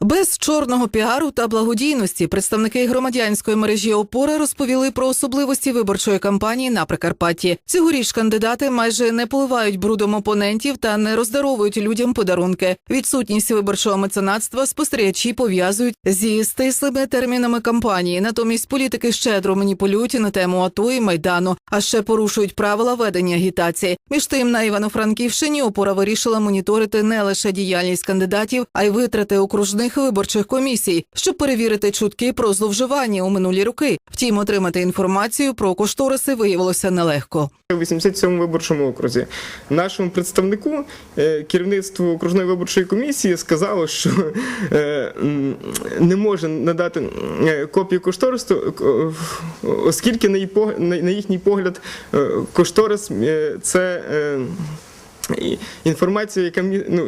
Без чорного піару та благодійності представники громадянської мережі опора розповіли про особливості виборчої кампанії на Прикарпатті. Цьогоріч кандидати майже не поливають брудом опонентів та не роздаровують людям подарунки. Відсутність виборчого меценатства спостерігачі пов'язують зі стислими термінами кампанії. Натомість політики щедро маніпулюють на тему АТО і майдану, а ще порушують правила ведення агітації. Між тим на Івано-Франківщині опора вирішила моніторити не лише діяльність кандидатів, а й витрати окружних виборчих комісій, щоб перевірити чутки про зловживання у минулі роки. Втім, отримати інформацію про кошториси виявилося нелегко. У 87-му виборчому окрузі нашому представнику е, керівництво окружної виборчої комісії сказало, що е, не може надати е, копію кошторису, оскільки на їхній погляд кошторис це. І- Інформація, яка ну,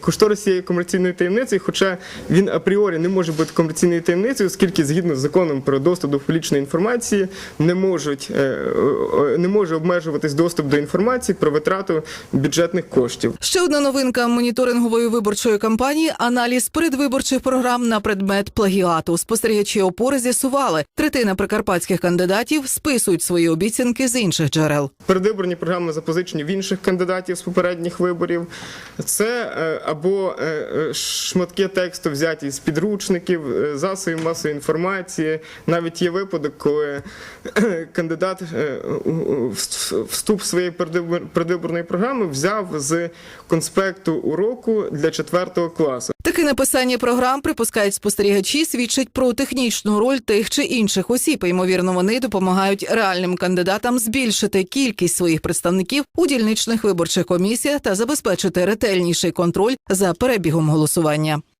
кошторис є комерційною таємницею, хоча він апріорі не може бути комерційною таємницею, оскільки згідно з законом про доступ до публічної інформації не можуть е, не може обмежуватись доступ до інформації про витрату бюджетних коштів. Ще одна новинка моніторингової виборчої кампанії аналіз передвиборчих програм на предмет плагіату. Спостерігачі опори з'ясували, третина прикарпатських кандидатів списують свої обіцянки з інших джерел. Передвиборні програми запозичені в інших кандидатів з попередніх виборів. Це е, або е, е, шматки тексту взяті з підручників, засобів масової інформації. Навіть є випадок, коли кандидат вступ своєї передвибор- передвиборної програми взяв з конспекту уроку для 4 класу. Таке написання програм, припускають спостерігачі, свідчить про технічну роль тих чи інших осіб. Ймовірно, вони допомагають реальним кандидатам збільшити кількість своїх представників у дільничних виборчих комісіях та забезпечити ретельніший контроль за перебігом голосування.